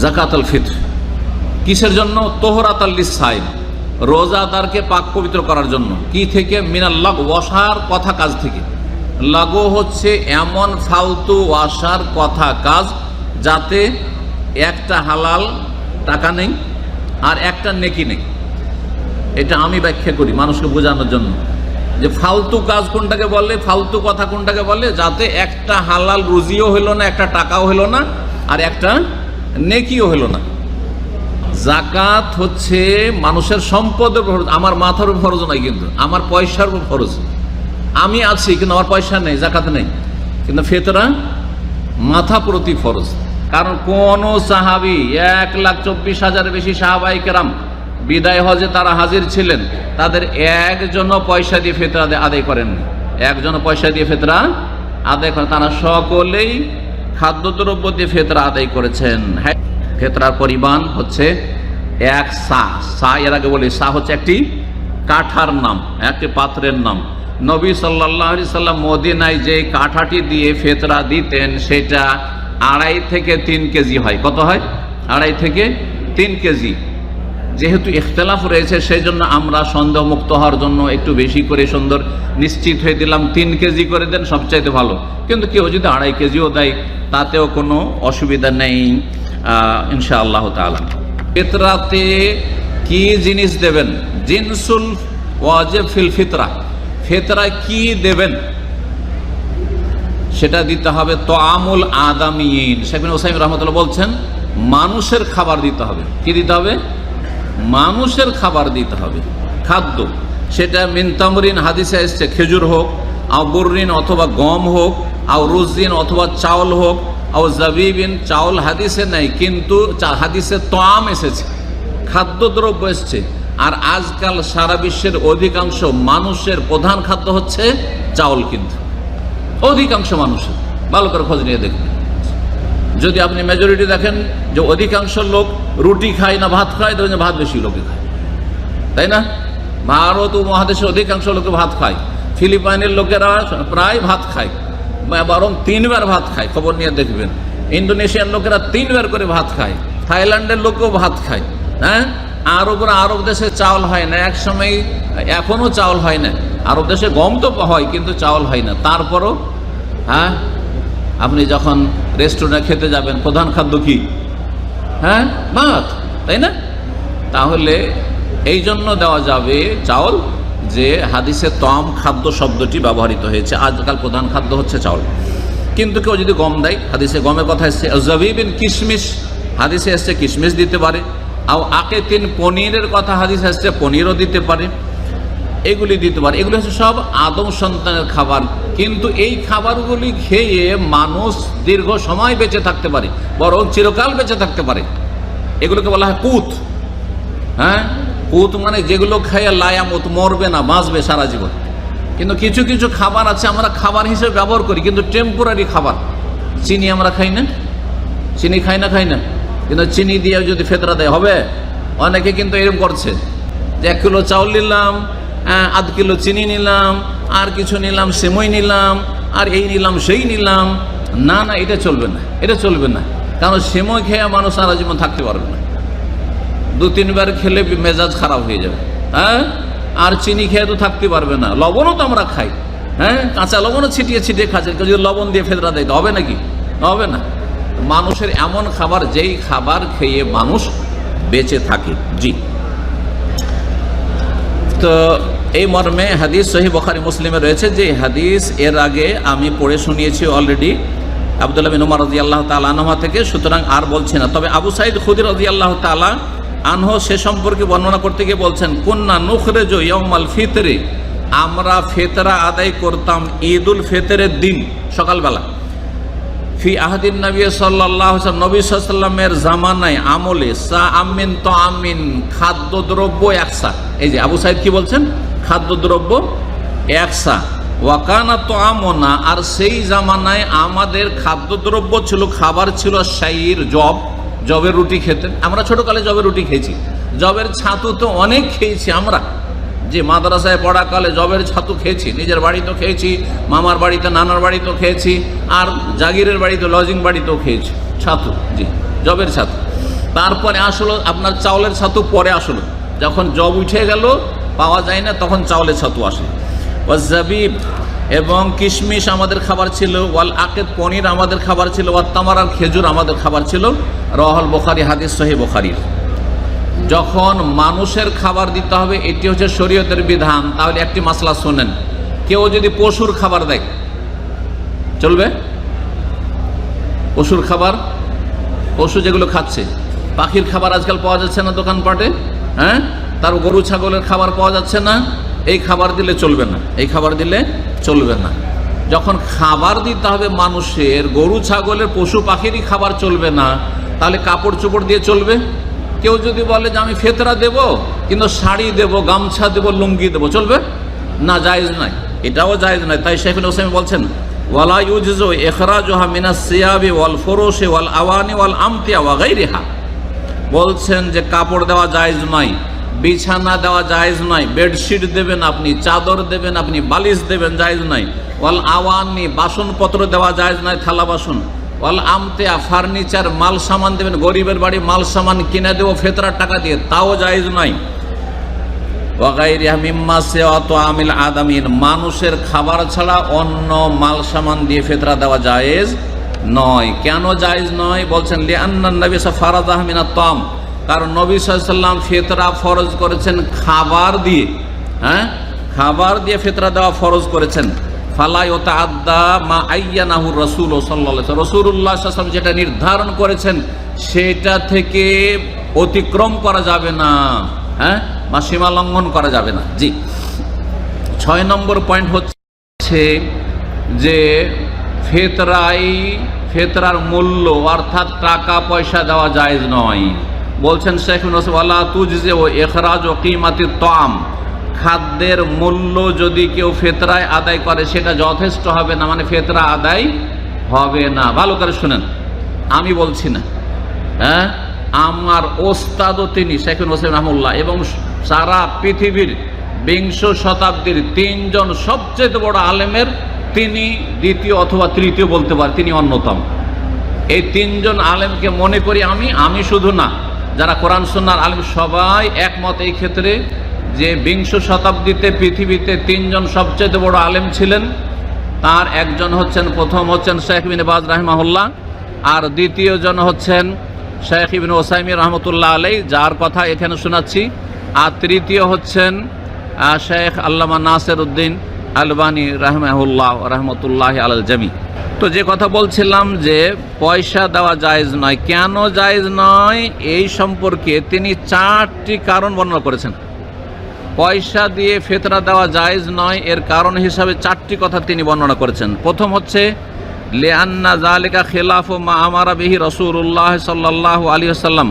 জাকাত আল ফিত্র। কিসের জন্য? তোহরাত আল্লিস সাইম রোজাদারকে পাক পবিত্র করার জন্য। কি থেকে? মিনাল্লাগ ওয়াসার কথা কাজ থেকে। লাগো হচ্ছে এমন ফালতু ওয়াসার কথা কাজ, যাতে একটা হালাল টাকা নেই আর একটা নেকি নেই। এটা আমি ব্যাখ্যা করি মানুষকে বোঝানোর জন্য। যে ফালতু কাজ কোনটাকে বলে? ফালতু কথা কোনটাকে বলে? যাতে একটা হালাল রুজিও হলো না, একটা টাকাও হলো না আর একটা নেকিও হলো না। জাকাত হচ্ছে মানুষের সম্পদের। আমার মাথার উপর ফরজ নাই কিন্তু, আমার পয়সার উপর ফরজ আমি আছি কিন্তু আমার পয়সা নেই, জাকাত নেই। কিন্তু ফেতরা মাথা প্রতি ফরজ কারণ কোন সাহাবি এক লাখ চব্বিশ হাজারের বেশি সাহাবাই কেরাম বিদায় হজে তারা হাজির ছিলেন, তাদের একজনও পয়সা দিয়ে ফেতরা আদায়- করেননি। একজনও পয়সা দিয়ে ফেতরা আদায় করেন তারা সকলেই খাদ্যদ্রব্য দিয়ে ফেতরা আদায় করেছেন। হ্যাঁ ফেতরার পরিমাণ হচ্ছে এক সা সা এর আগে বলি সা হচ্ছে একটি কাঠার নাম, একটি পাত্রের নাম। নবী সাল্লাহ সাল্লাম মদিনায় যে কাঠাটি দিয়ে ফেতরা দিতেন, সেটা আড়াই থেকে তিন কেজি হয়। কত হয়? আড়াই থেকে তিন কেজি। যেহেতু ইখতলাফ রয়েছে সেই জন্য আমরা সন্দেহ মুক্ত হওয়ার জন্য একটু বেশি করে সুন্দর নিশ্চিত হয়ে দিলাম। তিন কেজি করে দেন সবচাইতে ভালো। কিন্তু কেউ যদি আড়াই কেজিও দেয়, তাতেও কোনো অসুবিধা নেই ইনশা আল্লাহ তালা ফিতরাতে কি জিনিস দেবেন? জিনসুল ওয়াজেব ফিল ফিতরা। ফিতরায় কি দেবেন? সেটা দিতে হবে তো আমুল আদামিন শেখবিন ওসাইম রহমতুল্লাহ বলছেন, মানুষের খাবার দিতে হবে। কি দিতে হবে? মানুষের খাবার দিতে হবে। খাদ্য, সেটা মিনতামরিন হাদিসে এসছে, খেজুর হোক, আও বুরিন অথবা গম হোক, আও রুজিন অথবা চাউল হোক, আও জাবিবিন, চাউল হাদিসে নেই, কিন্তু হাদিসে তোয়াম এসেছে। খাদ্যদ্রব্য এসছে। আর আজকাল সারা বিশ্বের অধিকাংশ মানুষের প্রধান খাদ্য হচ্ছে চাউল কিন্তু। অধিকাংশ মানুষের। ভালো করে খোঁজ নিয়ে দেখবেন যদি আপনি মেজরিটি দেখেন যে অধিকাংশ লোক রুটি খায় না, ভাত খায় যে ভাত বেশি লোকে খায়। তাই না? ভারত ও উপমহাদেশের অধিকাংশ লোকে ভাত খায়। ফিলিপাইনের লোকেরা প্রায় ভাত খায়। বরং তিনবার ভাত খায়। খবর নিয়ে দেখবেন। ইন্দোনেশিয়ার লোকেরা তিনবার করে ভাত খায়। থাইল্যান্ডের লোকও ভাত খায়। হ্যাঁ? আরবরা আরব দেশে চাউল হয় না। এক সময় এখনও চাউল হয় না। আরব দেশে গম তো হয়, কিন্তু চাউল হয় না। তারপরও হ্যাঁ? আপনি যখন রেস্টুরেন্টে খেতে যাবেন, প্রধান খাদ্য কি? হ্যাঁ? ভাত, তাই না? তাহলে এই জন্য দেওয়া যাবে চাউল যে হাদিসে তম খাদ্য শব্দটি ব্যবহৃত হয়েছে। আজকাল প্রধান খাদ্য হচ্ছে চাউল। কিন্তু কেউ যদি গম দেয়, হাদিসে গমের কথা এসছে জবিবিন কিশমিশ, হাদিসে এসছে কিশমিশ দিতে পারে। আর আকে তিন পনিরের কথা হাদিসে এসছে, পনিরও দিতে পারে। এগুলি দিতে পারে এগুলি হচ্ছে সব আদম সন্তানের খাবার। কিন্তু এই খাবারগুলি খেয়ে মানুষ দীর্ঘ সময় বেঁচে থাকতে পারে, বরং চিরকাল বেঁচে থাকতে পারে। এগুলোকে বলা হয় কুত। হ্যাঁ? কুত মানে যেগুলো খেয়ে লায়ামত, মরবে না, বাঁচবে সারা জীবন। কিন্তু কিছু কিছু খাবার আছে আমরা খাবার হিসেবে ব্যবহার করি, কিন্তু টেম্পোরারি খাবার। চিনি আমরা খাই না। চিনি খাই না খাই না। কিন্তু চিনি দিয়ে যদি ফেতরা দেয়, হবে? অনেকে কিন্তু এরকম করছে যে, এক কিলো চাউল নিলাম আধ কিলো চিনি নিলাম, আর কিছু নিলাম, সেমই নিলাম, আর এই নিলাম, সেই নিলাম। না না, এটা চলবে না, এটা চলবে না। কারণ সেমই খেয়ে মানুষ সারা জীবন থাকতে পারবে না। দু, তিনবার খেলে মেজাজ খারাপ হয়ে যাবে। হ্যাঁ? আর চিনি খেয়ে তো থাকতে পারবে না। লবণও তো আমরা খাই। হ্যাঁ? কাঁচা লবণও ছিটিয়ে ছিটিয়ে খাচ্ছে যদি লবণ দিয়ে ফেদরা দেয় হবে নাকি? হবে না। মানুষের এমন খাবার, যেই খাবার খেয়ে মানুষ বেঁচে থাকে। জি। তো এই মর্মে হাদিস সহি বখারি মুসলিমে রয়েছে যে হাদিস এর আগে আমি পড়ে শুনিয়েছি অলরেডি আবদুল্লাহ বিন উমার রাজি আল্লাহ তালা আনহা থেকে, সুতরাং আর বলছি না। তবে আবু সাইদ খুদির রাজি আল্লাহ তালা আনহ সে সম্পর্কে বর্ণনা করতে গিয়ে বলছেন কন্যা নুখরে ইয়মাল ফিতরে। আমরা ফেতরা আদায় করতাম ঈদ উল ফেতরের দিন, সকালবেলা। ফি আহাদিন নবী সাল্লাহ নবী সাল্লামের জামানায় আমলে সা আমিন তো আমিন খাদ্যদ্রব্য একসা। এই যে আবু সাইদ কি বলছেন? খাদ্যদ্রব্য একসা। ওয়াকানা তো আমনা আর সেই জামানায় আমাদের খাদ্যদ্রব্য ছিল, খাবার ছিল শাইর, জব, জবের রুটি খেতেন আমরা ছোটকালে জবের রুটি খেয়েছি। জবের ছাতু তো অনেক খেয়েছি আমরা। যে মাদ্রাসায় পড়াকালে জবের ছাতু খেয়েছি, নিজের বাড়িতেও খেয়েছি, মামার বাড়িতে, নানার বাড়িতেও খেয়েছি, আর জাগিরের বাড়িতে, লজিং বাড়িতেও খেয়েছি। ছাতু, জি, জবের ছাতু। তারপরে আসলো আপনার চাউলের ছাতু, পরে আসলো। যখন জব উঠে গেল পাওয়া যায় না, তখন চাউলের ছাতু আসলো ওয়াজাবিব এবং কিশমিশ আমাদের খাবার ছিল, ওয়াল আকেদ পনির আমাদের খাবার ছিল ওয়াল তামার আর খেজুর আমাদের খাবার ছিল রহল বোখারি, হাদিস সহি বোখারির যখন মানুষের খাবার দিতে হবে, এটি হচ্ছে শরীয়তের বিধান। তাহলে একটি মাসলা শোনেন, কেউ যদি পশুর খাবার দেয়, চলবে? পশুর খাবার, পশু যেগুলো খাচ্ছে, পাখির খাবার আজকাল পাওয়া যাচ্ছে না দোকানপাটে? হ্যাঁ? তার গরু ছাগলের খাবার পাওয়া যাচ্ছে না, এই খাবার দিলে চলবে না, এই খাবার দিলে চলবে না। যখন খাবার দিতে হবে মানুষের, গরু ছাগলের, পশু পাখিরই খাবার চলবে না, তাহলে কাপড় চোপড় দিয়ে চলবে? কেউ যদি বলে যে আমি ফেতরা দেব, কিন্তু শাড়ি দেব, গামছা দেব, লুঙ্গি দেব, চলবে? না, জায়েজ নাই এটাও জায়েজ নাই তাই শেখ হোসেন বলছেন, ওয়ালা ইউজু এখরাজোহা মিনা সিয়াবি ওয়াল ফরোশে ওয়াল আওয়ানি ওয়াল আমতিয়া ওয়া গাইরিহা বলছেন যে কাপড় দেওয়া জায়েজ নয়, বিছানা দেওয়া জায়েজ নয়, বেডশিট দেবেন আপনি, চাদর দেবেন আপনি, বালিশ দেবেন জায়েজ নয়। ওয়াল আওয়ানি, বাসনপত্র দেওয়া জায়জ নয়, থালা বাসন। ওয়াল আমতেয়া, ফার্নিচার, মাল সামান দেবেন, গরিবের বাড়ি মাল সামান কিনে দেবো, ফেতরার টাকা দিয়ে, তাও জায়েজ নয়। মানুষের খাবার ছাড়া অন্য মাল সামান দিয়ে ফেতরা দেওয়া জায়েজ নয়। কেন জায়েজ নয়? বলছেন লিআন্না নবী ফারাদ আহমিনা তম। কারণ নবী সাল্লাম ফেতরা ফরজ করেছেন খাবার দিয়ে। হ্যাঁ? খাবার দিয়ে ফেতরা দেওয়া ফরজ করেছেন। ফালাই ও আদা মা আইয়ানাহুর রসুল ও সাল্লাহ রসুল্লাহ সাল্লাম যেটা নির্ধারণ করেছেন, সেটা থেকে অতিক্রম করা যাবে না। হ্যাঁ? বা সীমা লঙ্ঘন করা যাবে না। জি। ছয় নম্বর পয়েন্ট হচ্ছে যে ফেতরাই, ফেতরার মূল্য, অর্থাৎ টাকা, পয়সা দেওয়া জায়েজ নয়। বলছেন শেখ নসওয়ালা তুজে ও এখরাজ ও কিমাতি তম খাদ্যের মূল্য যদি কেউ ফেতরায় আদায় করে, সেটা যথেষ্ট হবে না মানে ফেতরা আদায় হবে না। ভালো করে শুনেন। আমি বলছি না। হ্যাঁ? আমার ওস্তাদও তিনি শেখুন হোসেন রহমুল্লাহ এবং সারা পৃথিবীর বিংশ শতাব্দীর তিনজন সবচেয়ে বড় আলেমের তিনি দ্বিতীয় অথবা তৃতীয় বলতে পারে তিনি অন্যতম। এই তিনজন আলেমকে মনে করি আমি আমি শুধু না, যারা কোরআন সন্ন্যার আলেম সবাই একমত এই ক্ষেত্রে যে বিংশ শতাব্দীতে পৃথিবীতে তিনজন সবচেয়ে বড় আলেম ছিলেন। তার একজন হচ্ছেন, প্রথম হচ্ছেন শেখ বিন বাজ রাহমাহুল্লাহ, আর দ্বিতীয় জন হচ্ছেন শেখ ইবিন ওসাইমি রহমতুল্লাহ আলাই যার কথা এখানে শোনাচ্ছি। আর তৃতীয় হচ্ছেন শেখ আল্লামা নাসের উদ্দিন আলবানী রাহমাহুল্লাহ রহমতুল্লাহ আল জামি। তো যে কথা বলছিলাম যে পয়সা দেওয়া জায়েজ নয়, কেন জায়েজ নয়? এই সম্পর্কে তিনি চারটি কারণ বর্ণনা করেছেন। পয়সা দিয়ে ফেতরা দেওয়া জায়েজ নয়, এর কারণ হিসাবে চারটি কথা তিনি বর্ণনা করেছেন। প্রথম হচ্ছে, লেআন্না জালিকা খেলাফ মা আমারা বিহি রসুল্লাহ সাল্লাহ আলী আসাল্লাম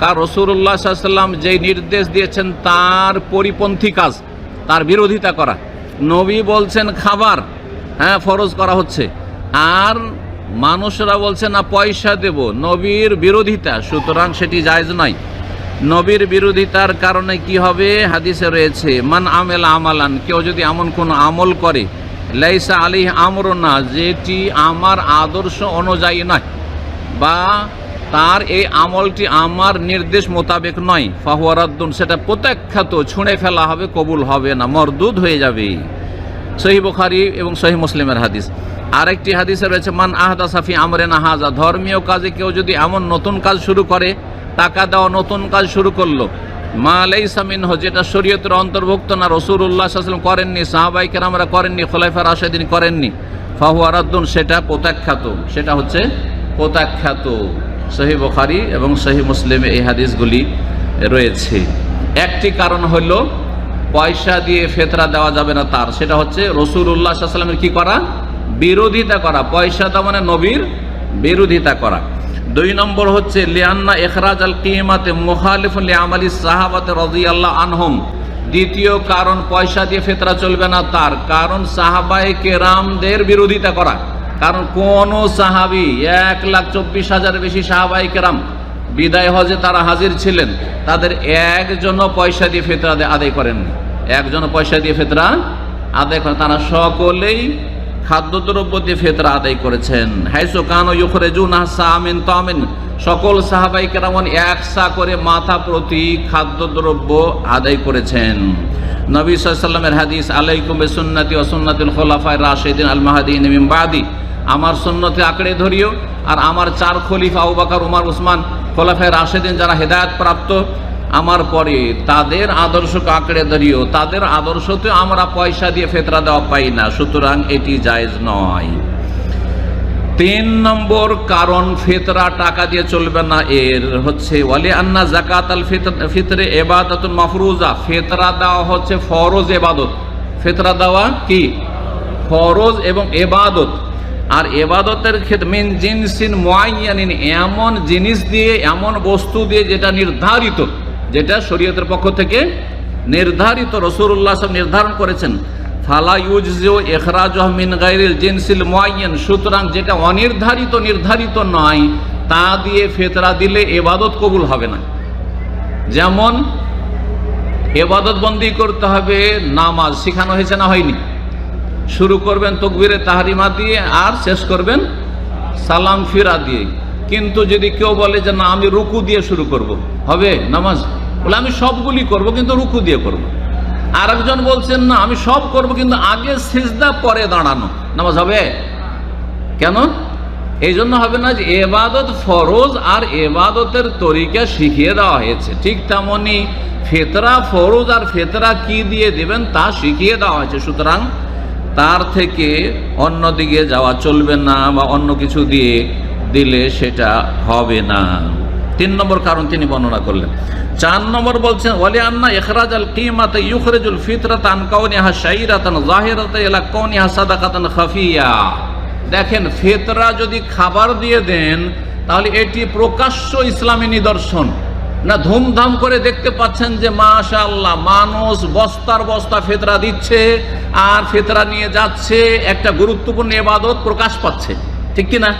কার রসুল্লাহ সাল্লাম যেই নির্দেশ দিয়েছেন, তার পরিপন্থী কাজ। তার বিরোধিতা করা। নবী বলছেন খাবার হ্যাঁ ফরজ করা হচ্ছে। আর মানুষরা বলছে, না, পয়সা দেব। নবীর বিরোধিতা, সুতরাং সেটি জায়জ নয়। নবীর বিরোধিতার কারণে কি হবে? হাদিসে রয়েছে, মান আমেল আমালান কেউ যদি এমন কোনো আমল করে, লাইসা আলী আমর না যেটি আমার আদর্শ অনুযায়ী নয়, বা তার এই আমলটি আমার নির্দেশ মোতাবেক নয়। ফাহুয়ারাদ্দুন সেটা প্রত্যাখ্যাত, ছুঁড়ে ফেলা হবে, কবুল হবে না, মরদুদ হয়ে যাবে। সহি বুখারি এবং সহি মুসলিমের হাদিস। আরেকটি হাদিসে রয়েছে, মান আহদা সাফি আমরে নাহাজা ধর্মীয় কাজে কেউ যদি এমন নতুন কাজ শুরু করে, টাকা দেওয়া নতুন কাজ শুরু করল। মা আলাই সামিন যেটা শরীয়তের অন্তর্ভুক্ত না রসুল্লাহ সাল্লাম করেননি সাহাবাই আমরা করেননি খোলাইফার আসাদিন করেননি। ফাহু আরাদ্দুন সেটা প্রত্যাখ্যাত, সেটা হচ্ছে প্রত্যাখ্যাত। সহি বুখারি এবং সহি মুসলিমে এই হাদিসগুলি রয়েছে। একটি কারণ হলো, পয়সা দিয়ে ফেতরা দেওয়া যাবে না তার। সেটা হচ্ছে রসুল উল্লাহ সাল্লামের কি করা? বিরোধিতা করা। পয়সা দেওয়া মানে নবীর বিরোধিতা করা। দুই নম্বর হচ্ছে লিয়ান্না এখরাজ আল কিমাতে মুখালিফ আমালি সাহাবাতে রাজি আল্লাহ আনহম। দ্বিতীয় কারণ, পয়সা দিয়ে ফেতরা চলবে না তার। কারণ সাহাবাই কেরামদের বিরোধিতা করা। কারণ কোন সাহাবি এক লাখ চব্বিশ হাজার বেশি সাহাবাই কেরাম বিদায় হজে তারা হাজির ছিলেন, তাদের একজনও পয়সা দিয়ে ফেতরা আদায়- করেননি। একজনও পয়সা দিয়ে ফেতরা আদায় করেন তারা সকলেই খাদ্যদ্রব্য দিয়ে ফেতরা আদায় করেছেন। হাইসো কানো ইউখরেজুন হাসা আমিন তামিন। সকল সাহাবাই কেরামন একসা করে মাথা প্রতি খাদ্যদ্রব্য আদায় করেছেন। নবী সাল্লামের হাদিস, আলাইকুম সুন্নতি ও সুন্নাতুল খোলাফায় রাশেদিন আল মাহাদিন বাদি। আমার সুন্নতে আঁকড়ে ধরিও। আর আমার চার খলিফা আবুবাকার উমার, উসমান, খোলাফায় রাশেদিন যারা হেদায়ত প্রাপ্ত, আমার পরে তাদের আদর্শকে আঁকড়ে ধরিও। তাদের আদর্শতে আমরা পয়সা দিয়ে ফেতরা দেওয়া পাই না, সুতরাং এটি জায়েজ নয়। তিন নম্বর কারণ, ফেতরা টাকা দিয়ে চলবে না। এর হচ্ছে, ওয়ালি আন্না জাকাত আল ফিতরে এবাদত মাফরুজা। ফেতরা দেওয়া হচ্ছে ফরজ এবাদত। ফেতরা দেওয়া কি? ফরজ এবং এবাদত। আর এবাদতের ক্ষেত্রে জিনসিন মোয়াইয়ানিন এমন জিনিস দিয়ে, এমন বস্তু দিয়ে যেটা নির্ধারিত, যেটা শরীয়তের পক্ষ থেকে নির্ধারিত রসুল্লাহ নির্ধারণ করেছেন। ফালা ইউজিও এখরাজ মিন জিনসিল মোয়াইয়ান সুতরাং যেটা অনির্ধারিত, নির্ধারিত নয়, তা দিয়ে ফেতরা দিলে এবাদত কবুল হবে না। যেমন এবাদত বন্দি করতে হবে, নামাজ শেখানো হয়েছে না হয়নি? শুরু করবেন তকবিরে তাহারিমা দিয়ে আর শেষ করবেন সালাম ফিরা দিয়ে। কিন্তু যদি কেউ বলে যে না, আমি রুকু দিয়ে শুরু করব। হবে নামাজ? বলে, আমি সবগুলি করব, কিন্তু রুকু দিয়ে করব। আরেকজন বলছেন, না, আমি সব করব, কিন্তু আগে সিজদা, পরে দাঁড়ানো। নামাজ হবে? কেন? এই জন্য হবে না যে, এবাদত ফরজ আর এবাদতের তরিকা শিখিয়ে দেওয়া হয়েছে। ঠিক তেমনি ফেতরা ফরজ আর ফেতরা কি দিয়ে দেবেন তা শিখিয়ে দেওয়া হয়েছে। সুতরাং তার থেকে অন্য দিকে যাওয়া চলবে না বা অন্য কিছু দিয়ে দিলে সেটা হবে না। তিন নম্বর কারণ তিনি বর্ণনা করলেন। চার নম্বর বলছেন, ওয়ালি আন্না ইখরাজ আল কিমাত ইউখরিজুল ফিতরাত আন কাউনিহা শাইরাতান জাহিরাত ইলা কাউনিহা সাদাকাতান খাফিয়া। দেখেন, ফেতরা যদি খাবার দিয়ে দেন, তাহলে এটি প্রকাশ্য ইসলামী নিদর্শন। না ধুমধাম করে দেখতে পাচ্ছেন যে মাশা আল্লাহ মানুষ বস্তার বস্তা ফেতরা দিচ্ছে আর ফেতরা নিয়ে যাচ্ছে, একটা গুরুত্বপূর্ণ এবাদত প্রকাশ পাচ্ছে। ঠিক কি না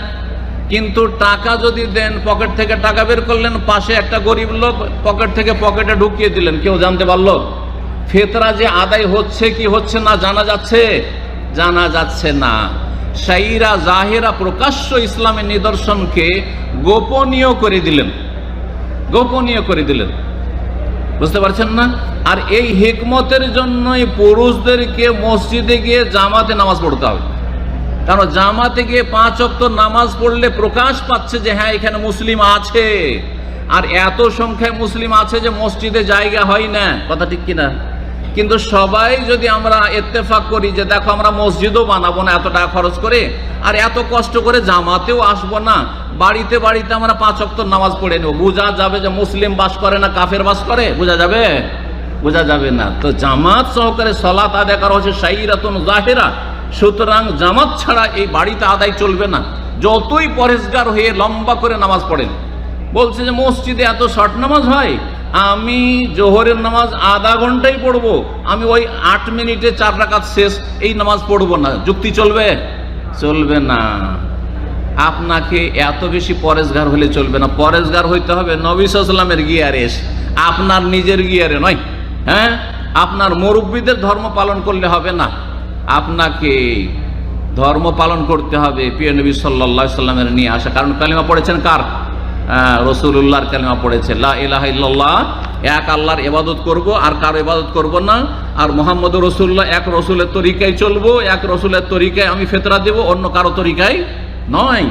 কিন্তু টাকা যদি দেন, পকেট থেকে টাকা বের করলেন, পাশে একটা গরিব লোক পকেট থেকে পকেটে ঢুকিয়ে দিলেন, কেউ জানতে পারল? ফেতরা যে আদায় হচ্ছে কি হচ্ছে না জানা যাচ্ছে? জানা যাচ্ছে না। সাইরা জাহেরা প্রকাশ্য ইসলামের নিদর্শনকে গোপনীয় করে দিলেন। গোপনীয় করে দিলেন। বুঝতে পারছেন না? আর এই হিকমতের জন্যই পুরুষদেরকে মসজিদে গিয়ে জামাতে নামাজ পড়তে হবে। কারণ জামাতে গিয়ে পাঁচ অক্ত নামাজ পড়লে প্রকাশ পাচ্ছে যে হ্যাঁ এখানে মুসলিম আছে। আর এত সংখ্যায় মুসলিম আছে যে মসজিদে জায়গা হয় না। কথা ঠিক কিনা? কিন্তু সবাই যদি আমরা এত্তেফাক করি যে দেখো আমরা মসজিদও বানাবো না এত টাকা খরচ করে, আর এত কষ্ট করে জামাতেও আসব না, বাড়িতে বাড়িতে আমরা পাঁচ অক্ত নামাজ পড়ে নেব। বোঝা যাবে যে মুসলিম বাস করে না কাফের বাস করে? বোঝা যাবে? বোঝা যাবে না। তো জামাত সহকারে সলাত আদায় করা হচ্ছে সাইরাতুন জাহেরা। সুতরাং জামাত ছাড়া এই বাড়িতে আদায় চলবে না। যতই পরেশগার হয়ে লম্বা করে নামাজ পড়েন, বলছে যে মসজিদে এত শর্ট নামাজ হয়? আমি জোহরের নামাজ আধা ঘন্টাই পড়ব। আমি ওই আট মিনিটে চার রাকাত শেষ, এই নামাজ পড়ব না। যুক্তি চলবে? চলবে না। আপনাকে এত বেশি পরেশগার হলে চলবে না। পরেশগার হইতে হবে নবী সাল্লামের গিয়ারে এসে। আপনার নিজের গিয়ারে নয় হ্যাঁ? আপনার মুরব্বীদের ধর্ম পালন করলে হবে না। আপনাকে ধর্ম পালন করতে হবে প্রিয় নবী সাল্লা সাল্লামের নিয়ে আসা। কারণ কালিমা পড়েছেন কার? রসুল্লাহর কালিমা পড়েছে, লা ইলাহা ইল্লাল্লাহ এক আল্লাহর এবাদত করব, আর কার এবাদত করব না। আর মোহাম্মদ রসুল্লাহ এক রসুলের তরিকায় চলবো, এক রসুলের তরিকায় আমি ফেতরা দেব, অন্য কারও তরিকায় নয়।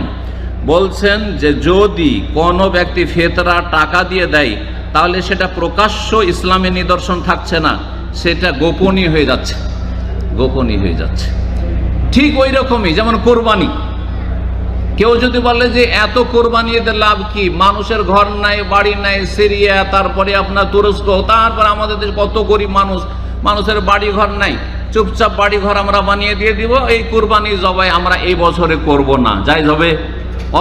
বলছেন যে, যদি কোনো ব্যক্তি ফেতরা টাকা দিয়ে দেয়, তাহলে সেটা প্রকাশ্য ইসলামের নিদর্শন থাকছে না, সেটা গোপনীয় হয়ে যাচ্ছে, গোপনীয় হয়ে যাচ্ছে। ঠিক ওই রকমই, যেমন কোরবানি। কেউ যদি বলে যে এত কোরবানি এদের লাভ কি? মানুষের ঘর নাই, বাড়ি নাই, সিরিয়া, তারপরে আপনার তুরস্ক, তারপর আমাদের দেশ কত গরিব মানুষ, মানুষের বাড়ি ঘর নাই। চুপচাপ বাড়ি ঘর আমরা বানিয়ে দিয়ে দিব, এই কোরবানি জবাই আমরা এই বছরে করব না যাই হবে।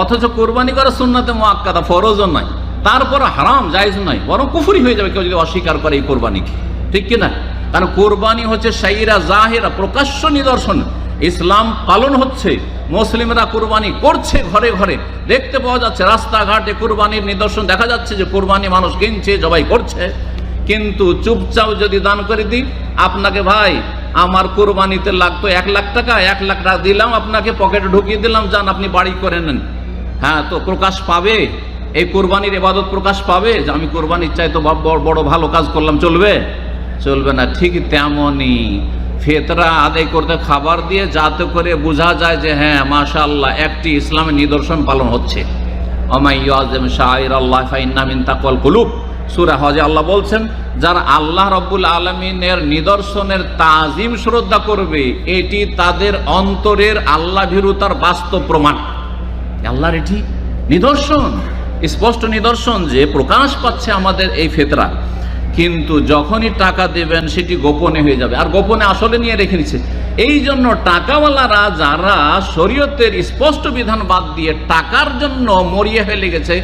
অথচ কোরবানি করা সুন্নাতে মোয়াক্কাদা ফরজও নয় তারপর হারাম জায়জ নয়, বরং কুফুরি হয়ে যাবে কেউ যদি অস্বীকার করে এই কোরবানিকে। ঠিক কিনা? কারণ কোরবানি হচ্ছে সাইরা জাহেরা, প্রকাশ্য নিদর্শন। ইসলাম পালন হচ্ছে, মুসলিমরা কোরবানি করছে ঘরে ঘরে। দেখতে পাওয়া যাচ্ছে রাস্তাঘাটে কোরবানির নিদর্শন, দেখা যাচ্ছে যে কোরবানি মানুষ কিনছে, জবাই করছে। কিন্তু চুপচাপ যদি দান করে দিই, আপনাকে ভাই, আমার কোরবানিতে লাগতো এক লাখ টাকা, এক লাখ টাকা দিলাম আপনাকে, পকেটে ঢুকিয়ে দিলাম, যান আপনি বাড়ি করে নেন। হ্যাঁ তো প্রকাশ পাবে? এই কোরবানির এবাদত প্রকাশ পাবে? যে আমি কোরবানির চাই তো বড় ভালো কাজ করলাম, চলবে? চলবে না, ঠিক তেমনই। ফেতরা আদায় করতে, খাবার দিয়ে যাতে করে বোঝা যায় যে হ্যাঁ মাশাআল্লাহ, একটি ইসলামের নিদর্শন পালন হচ্ছে। অমাইয়াজম শাহির আল্লাহ ফাইন্নামিন তাকওয়াল কুলুব। সূরা হজে আল্লাহ বলছেন, যারা আল্লাহ রব্বুল আলমিনের নিদর্শনের তাজিম শ্রদ্ধা করবে, এটি তাদের অন্তরের আল্লাহ ভীরুতার বাস্তব প্রমাণ। আল্লাহর এটি নিদর্শন, স্পষ্ট নিদর্শন যে প্রকাশ পাচ্ছে আমাদের এই ফেতরা। কিন্তু যখনই টাকা দেবেন, সেটি গোপনে হয়ে যাবে। আর গোপনে আসলে নিয়ে রেখে নিচ্ছে এই জন্য টাকাওয়ালারা, যারা শরীয়তের স্পষ্ট বিধান বাদ দিয়ে টাকার জন্য মরিয়ে হয়ে লেগেছে,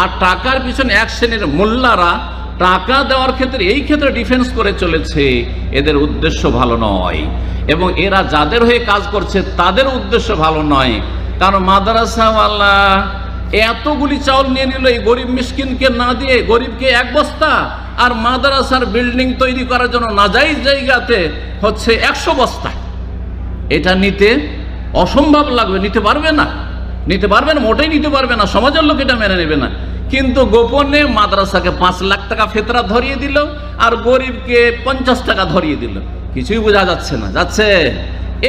আর টাকার পিছনে এক শ্রেণির মোল্লারা টাকা দেওয়ার ক্ষেত্রে, এই ক্ষেত্রে ডিফেন্স করে চলেছে, এদের উদ্দেশ্য ভালো নয়। এবং এরা যাদের হয়ে কাজ করছে, তাদের উদ্দেশ্য ভালো নয়। কারণ মাদ্রাসাওয়ালা এতগুলি চাউল নিয়ে নিল, এই গরিব মিসকিনকে না দিয়ে গরিবকে এক বস্তা আর মাদ্রাসার বিল্ডিং তৈরি করার জন্য নাজাইজ জায়গাতে হচ্ছে একশো বস্তা। এটা নিতে অসম্ভব লাগবে, নিতে পারবে না। নিতে পারবে না, মোটেই নিতে পারবে না, সমাজের লোক এটা মেনে নেবে না। কিন্তু গোপনে মাদ্রাসাকে পাঁচ লাখ টাকা ফেতরা ধরিয়ে দিল আর গরিবকে পঞ্চাশ টাকা ধরিয়ে দিল। কিছুই বোঝা যাচ্ছে না, যাচ্ছে।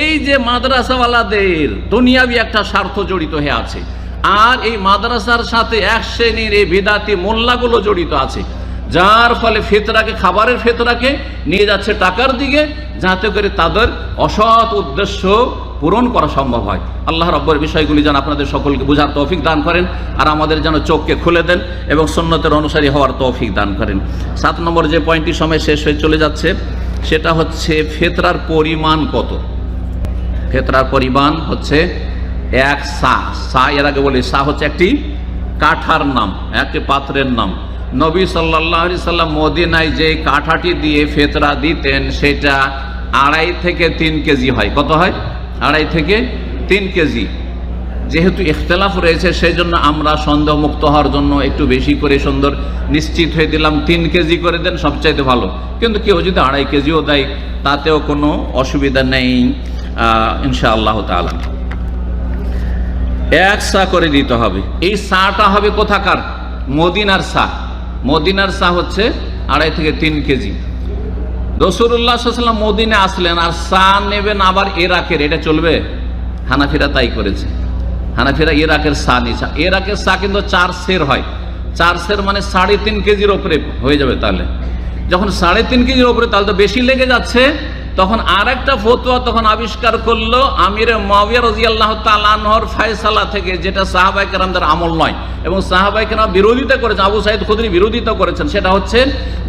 এই যে মাদ্রাসাওয়ালাদের দুনিয়াবি একটা স্বার্থ জড়িত হয়ে আছে, আর এই মাদ্রাসার সাথে এক শ্রেণির এই বিদাতি মোল্লাগুলো জড়িত আছে। যার ফলে ফেতরাকে খাবারের ফেতরাকে নিয়ে যাচ্ছে টাকার দিকে, যাতে করে তাদের অসৎ উদ্দেশ্য পূরণ করা সম্ভব হয়। আল্লাহ রব্বর বিষয়গুলি যেন আপনাদের সকলকে বোঝার তৌফিক দান করেন আর আমাদের যেন চোখকে খুলে দেন এবং সন্ন্যতের অনুসারী হওয়ার তৌফিক দান করেন। সাত নম্বর যে পয়েন্টটি সময় শেষ হয়ে চলে যাচ্ছে, সেটা হচ্ছে ফেতরার পরিমাণ কত? ফেতরার পরিমাণ হচ্ছে এক সা। সা এর আগে বলি, সা হচ্ছে একটি কাঠার নাম, একটি পাত্রের নাম। নবী সাল্লাহ সাল্লাম মদিনায় যে কাঠাটি দিয়ে ফেতরা দিতেন, সেটা আড়াই থেকে তিন কেজি হয়। কত হয়? আড়াই থেকে তিন কেজি। যেহেতু ইখতলাফ রয়েছে সেই জন্য আমরা সন্দেহ মুক্ত হওয়ার জন্য একটু বেশি করে সুন্দর নিশ্চিত হয়ে দিলাম, তিন কেজি করে দেন সবচাইতে ভালো। কিন্তু কেউ যদি আড়াই কেজিও দেয়, তাতেও কোনো অসুবিধা নেই ইনশা আল্লাহ তালা এক সা করে দিতে হবে। এই সাটা হবে কোথাকার? মদিনার সা মদিনার চা হচ্ছে আড়াই থেকে তিন কেজি। রসুল্লাহ সাল্লাম মদিনে আসলেন আর চা নেবেন আবার এরাকের এটা চলবে? হানাফিরা তাই করেছে। হানাফিরা ইরাকের চা নিয়েছে। ইরাকের চা কিন্তু চার সের হয়। চার সের মানে সাড়ে তিন কেজির ওপরে হয়ে যাবে তাহলে। যখন সাড়ে তিন কেজির ওপরে, তাহলে তো বেশি লেগে যাচ্ছে তখন আর একটা ফতুয়া তখন আবিষ্কার করল আমির মাবিয়া রাজি আল্লাহ তালানহর ফায়সালা থেকে, যেটা সাহাবাই কেরামদের আমল নয়। এবং সাহাবাই কেরাম বিরোধিতা করেছেন, আবু সাইদ খুদরি বিরোধিতা করেছেন। সেটা হচ্ছে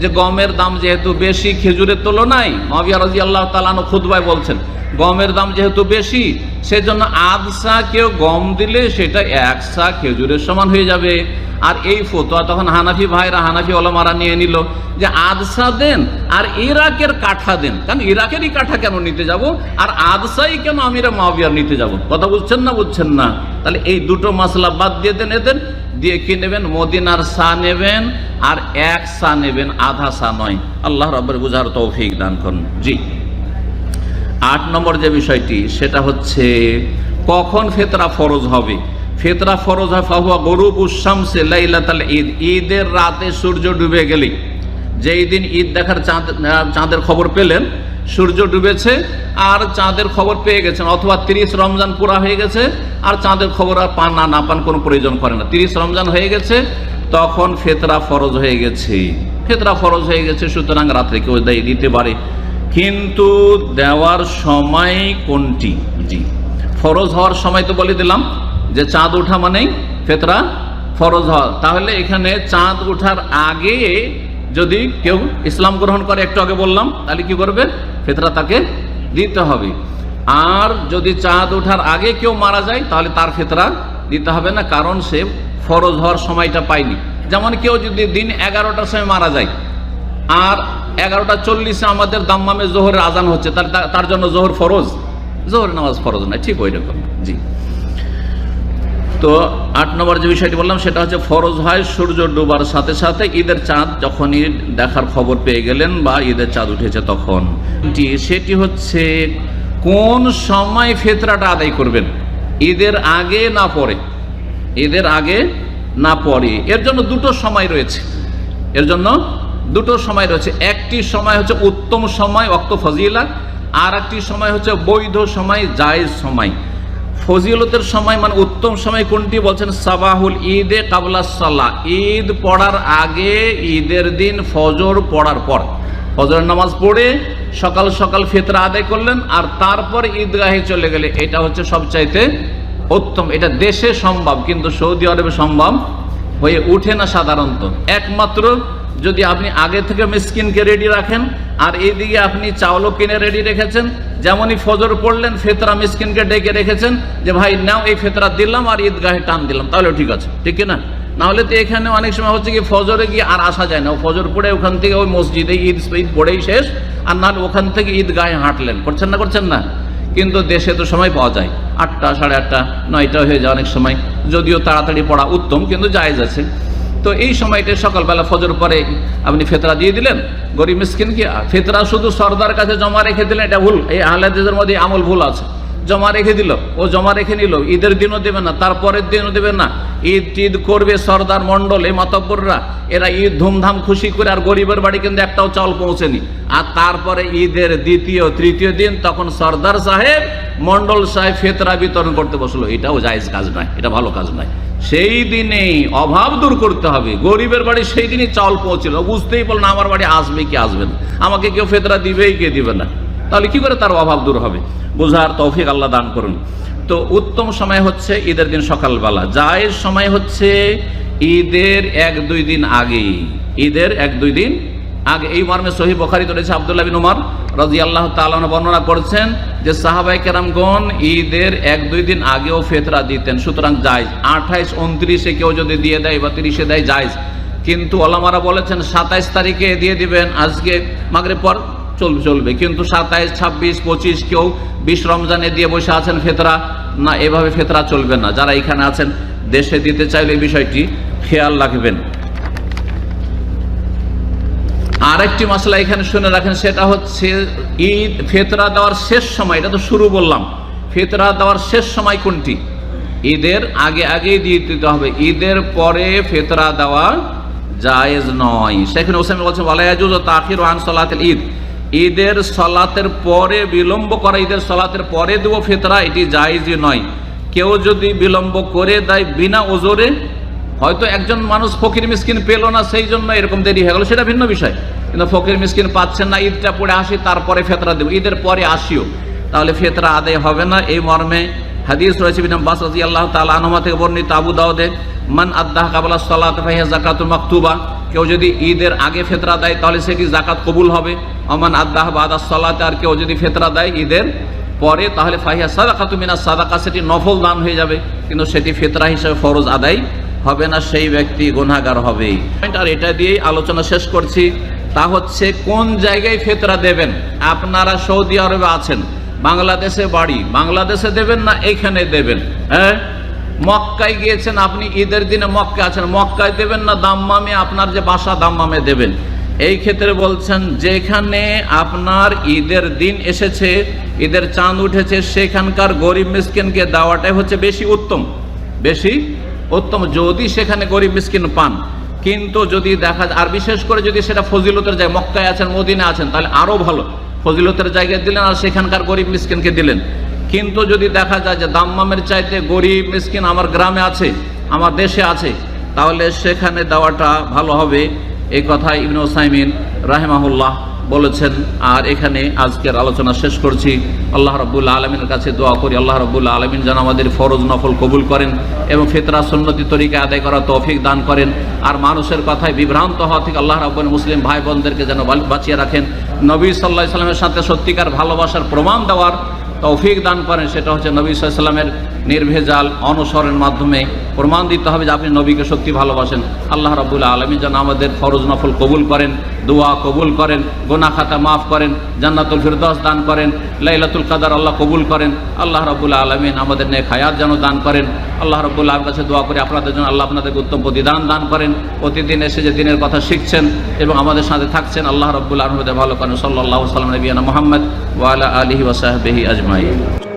যে গমের দাম যেহেতু বেশি, খেজুরের তুলনায় মাবিয়া রাজি আল্লাহ তালানো খুদবাই বলছেন, গমের দাম যেহেতু বেশি, সেজন্য আধ সা কেউ গম দিলে সেটা এক সা খেজুরের সমান হয়ে যাবে। আর এই ফতোয়া তখন হানাফি ভাইরা হানাফি ওলামারা নিয়ে নিল যে আদসা দেন আর ইরাকের কাঠা দেন। কারণ ইরাকেরই কাঠা কেন নিতে যাব? আর আদসাই কেন আমিরা মাবিয়ার নিতে যাব? কথা বুঝছেন না বুঝছেন না? তাহলে এই দুটো মশলা বাদ দিয়ে দেন এদের। দিয়ে কি নেবেন? মদিনার সা নেবেন আর এক সা নেবেন, আধা সা নয়। আল্লাহ রব্বর বুঝার তৌফিক দান করুন। জি। আট নম্বর যে বিষয়টি, সেটা হচ্ছে কখন ফেতরা ফরজ হবে? ফেতরা ফরজ হয়, ফাহুয়া গরুব উসামসে লাইলাতাল ঈদ। ঈদের রাতে সূর্য ডুবে গেলেই যেই দিন ঈদ দেখার চাঁদ চাঁদের খবর পেলেন, সূর্য ডুবেছে আর চাঁদের খবর পেয়ে গেছেন, অথবা তিরিশ রমজান পুরা হয়ে গেছে আর চাঁদের খবর আর পান না না পান কোনো প্রয়োজন করে না। তিরিশ রমজান হয়ে গেছে, তখন ফেতরা ফরজ হয়ে গেছে। ফেতরা ফরজ হয়ে গেছে, সুতরাং রাত্রে কেউ দেয় দিতে পারে। কিন্তু দেওয়ার সময় কোনটি? জি। ফরজ হওয়ার সময় তো বলে দিলাম যে চাঁদ ওঠা মানেই ফেতরা ফরজ হওয়া। তাহলে এখানে চাঁদ ওঠার আগে যদি কেউ ইসলাম গ্রহণ করে, একটু আগে বললাম, তাহলে কি করবে? ফেতরা তাকে দিতে হবে। আর যদি চাঁদ ওঠার আগে কেউ মারা যায়, তাহলে তার ফেতরা দিতে হবে না, কারণ সে ফরজ হওয়ার সময়টা পায়নি। যেমন কেউ যদি দিন এগারোটার সময় মারা যায়, আর এগারোটা চল্লিশে আমাদের দাম্মামে জোহরের আজান হচ্ছে, তার তার জন্য জোহর ফরজ? জোহর নামাজ ফরজ না ঠিক ওই রকম জি। তো আট নম্বর যে বিষয়টি বললাম, সেটা হচ্ছে ফরজ হয় সূর্য ডোবার সাথে সাথে ঈদের চাঁদ যখনই দেখার খবর পেয়ে গেলেন বা ঈদের চাঁদ উঠেছে তখন। সেটি হচ্ছে কোন সময় ফেতরাটা আদায় করবেন? ঈদের আগে না পরে? ঈদের আগে না পরে? এর জন্য দুটো সময় রয়েছে। এর জন্য দুটো সময় রয়েছে। একটি সময় হচ্ছে উত্তম সময় অক্ত ফজিলা আর একটি সময় হচ্ছে বৈধ সময়, জায়েজ সময়। ফজিলতের সময় মানে উত্তম সময় কোনটি বলছেন সাবাহুল ঈদে কাবলা সাল্লাহ ঈদ পড়ার আগে, ঈদের দিন ফজর পড়ার পর। ফজরের নামাজ পড়ে সকাল সকাল ফিতরা আদায় করলেন আর তারপর ঈদগাহে চলে গেলে। এটা হচ্ছে সবচাইতে উত্তম। এটা দেশে সম্ভব, কিন্তু সৌদি আরবে সম্ভব হয়ে ওঠে না সাধারণত। একমাত্র যদি আপনি আগে থেকে মিসকিনকে রেডি রাখেন, আর এইদিকে আপনি চাউলও কিনে রেডি রেখেছেন, যেমনই ফজর পড়লেন, ফেতরা মিসকিনকে ডেকে রেখেছেন, যে ভাই, নাও এই ফেতরা দিলাম আর ঈদগাহে টান দিলাম, তাহলে ঠিক আছে, ঠিক না নাহলে তো এখানে অনেক সময় হচ্ছে কি, ফজরে গিয়ে আর আসা যায় না ফজর পড়ে ওখান থেকে ওই মসজিদে ঈদ ঈদ পড়েই শেষ, আর নাহলে ওখান থেকে ঈদগাহে হাঁটলেন, করছেন না করছেন না? কিন্তু দেশে তো সময় পাওয়া যায়, আটটা, সাড়ে আটটা, নয়টা হয়ে যায় অনেক সময়, যদিও তাড়াতাড়ি পড়া উত্তম, কিন্তু জায়েজ আছে। তো এই সময়টা সকালবেলা ফজর পরে আপনি ফেতরা দিয়ে দিলেন, গরিব মিসকিন কি ফেতরা শুধু সর্দার কাছে জমা রেখে দিলেন, এটা ভুল। এই আহলাদের মধ্যে আমল ভুল আছে। জমা রেখে দিল, ও জমা রেখে নিল, ঈদের দিনও দেবে না, তারপরের দিনও দেবে না। ঈদ টিদ করবে সর্দার মণ্ডল, এই মাতব্বররা, এরা ঈদ ধুমধাম খুশি করে আর গরিবের বাড়ি কিন্তু একটাও চাউল পৌঁছেনি। আর তারপরে ঈদের দ্বিতীয়, তৃতীয় দিন তখন সর্দার সাহেব, মণ্ডল সাহেব ফেতরা বিতরণ করতে বসল। এটাও জায়েজ কাজ নয়, এটা ভালো কাজ নয়। সেই দিনেই অভাব দূর করতে হবে। গরিবের বাড়ি সেই দিনই চাউল পৌঁছিল। বুঝতেই বল না আমার বাড়ি আসবে কি আসবে না? আমাকে কেউ ফেতরা দিবেই কে দিবে না? তাহলে কি করে তার অভাব দূর হবে? বোঝার তৌফিক আল্লাহ দান করুন। তো উত্তম সময় হচ্ছে ঈদের দিন সকালবেলা। জায়েজ সময় হচ্ছে ঈদের এক দুই দিন আগেই। ঈদের এক দুই দিন আগে এই মর্মে সহি বখারি রয়েছে আবদুল্লাহ বিন উমর রাজি আল্লাহ তালন বর্ণনা করছেন যে সাহাবাই কেরামগণ ঈদের এক দুই দিন আগেও ফেতরা দিতেন। সুতরাং জায়জ। আঠাইশ, উনত্রিশে কেউ যদি দিয়ে দেয় বা তিরিশে দেয়, জায়জ। কিন্তু ওলামারা বলেছেন, সাতাইশ তারিখে দিয়ে দিবেন, আজকে মাগরে পর চলবে চলবে। কিন্তু সাতাইশ, ছাব্বিশ, পঁচিশ কেউ বিশ রমজানে দিয়ে বসে আছেন ফেতরা। না, এভাবে ফেতরা চলবে না। যারা এখানে আছেন, দেশে দিতে চাইলে বিষয়টি খেয়াল রাখবেন। আরেকটি মশলা এখানে শুনে রাখেন, সেটা হচ্ছে ঈদ, ফেতরা দেওয়ার শেষ সময়, এটা তো শুরু বললাম। ফেতরা দেওয়ার শেষ সময় কোনটি? ঈদের আগে আগে দিয়ে দিতে হবে। ঈদের পরে ফেতরা দেওয়া জায়েজ নয়। সেখানে ওসামি বলছে ওয়ালায়াজুজ তাখির ওয়ান সলাতেল ঈদ। ঈদের সলাতের পরে বিলম্ব করা, ঈদের সলাতের পরে দেবো ফেতরা, এটি জায়েজই নয়। কেউ যদি বিলম্ব করে দেয় বিনা ওজোরে হয়তো একজন মানুষ ফকির মিসকিন পেল না, সেই জন্য এরকম দেরি হয়ে গেল। সেটা ভিন্ন বিষয়। কিন্তু ফকির মিসকিন পাচ্ছেন না, ঈদটা পড়ে আসি, তারপরে ফেতরা দেব। ঈদের পরে আসিও। তাহলে ফেতরা আদায় হবে না। এই মর্মে হাদিস রয়েছে বিনাম বাস রাজি আল্লাহ তালা আনমা থেকে বর্ণিত আবু দাউদে, মান আদাহ কাবলা সাল্লাহ জাকাতুল মাকতুবা। কেউ যদি ঈদের আগে ফেতরা দেয়, তাহলে সেটি জাকাত কবুল হবে? অমান আদাহ বাদা সাল্লাতে আর কেউ যদি ফেতরা দেয় ঈদের পরে, তাহলে ফাহিয়া সাদাকা তুমিনা সাদাকা, সেটি নফল দান হয়ে যাবে। কিন্তু সেটি ফেতরা হিসেবে ফরজ আদায় হবে না, সেই ব্যক্তি গুনাহগার হবে আর এটা দিয়েই আলোচনা শেষ করছি। তা হচ্ছে কোন জায়গায় ফেতরা দেবেন? আপনারা সৌদি আরবে আছেন, বাংলাদেশে বাড়ি, বাংলাদেশে দেবেন না এখানে দেবেন? হ্যাঁ? মক্কায় গিয়েছেন আপনি, ঈদের দিনে মক্কা আছেন, মক্কায় দেবেন না দাম্মামে, আপনার যে বাসা দাম্মামে দেবেন। এই ক্ষেত্রে বলছেন, যেখানে আপনার ঈদের দিন এসেছে, ঈদের চাঁদ উঠেছে, সেখানকার গরিব মিসকিনকে দেওয়াটাই হচ্ছে বেশি উত্তম। বেশি উত্তম, যদি সেখানে গরিব মিসকিন পান, কিন্তু যদি দেখা আর বিশেষ করে যদি সেটা ফজিলতের যায় মক্কায় আছেন মদিনে আছেন, তাহলে আরও ভালো। ফজিলতের জায়গায় দিলেন আর সেখানকার গরিব মিসকিনকে দিলেন। কিন্তু যদি দেখা যায় যে দাম্মামের চাইতে গরিব মিসকিন আমার গ্রামে আছে, আমার দেশে আছে, তাহলে সেখানে দেওয়াটা ভালো হবে। এই কথা ইবনু সাইমিন রাহেমাহুল্লাহ বলেছেন, আর এখানে আজকের আলোচনা শেষ করছি। আল্লাহ রব্বুল্লা আলমিনের কাছে দোয়া করি, আল্লাহ রব্বুল্লা আলমিন যেন আমাদের ফরজ নফল কবুল করেন এবং ফিতরা সন্নতি তরিকা আদায় করা তৌফিক দান করেন। আর মানুষের কথায় বিভ্রান্ত হওয়া থেকে আল্লাহ রব্বুল মুসলিম ভাই বোনদেরকে যেন বাঁচিয়ে রাখেন। নবী সাল্লাহ সাল্লামের সাথে সত্যিকার ভালোবাসার প্রমাণ দেওয়ার তৌফিক দান করেন। সেটা হচ্ছে নবী সাল্লামের নির্ভেজাল অনুসরণের মাধ্যমে প্রমাণ দিতে হবে যে আপনি নবীকে সত্যি ভালোবাসেন। আল্লাহ রাবুল্লাহ আলমী যেন আমাদের ফরজ নফল কবুল করেন, দোয়া কবুল করেন গোনা খাতা মাফ করেন, জান্নাতুল ফিরদৌস দান করেন, লাইলাতুল কাদার আল্লাহ কবুল করেন। আল্লাহ রাবুল্লাহ আলমিন আমাদের নেক হায়াত যেন দান করেন। আল্লাহ রবুল্লাহ কাছে দোয়া করে আপনাদের জন্য আল্লাহ আপনাদেরকে উত্তম প্রতিদান দান করেন। প্রতিদিন এসে যে দিনের কথা শিখছেন এবং আমাদের সাথে থাকছেন, আল্লাহ রবুল্লাহ আহমদে ভালো করেন। সাল্লাহ সাল্লাম নবীনা মোহাম্মদ ওয়ালা আলহি ওসাহবেহি আজমাই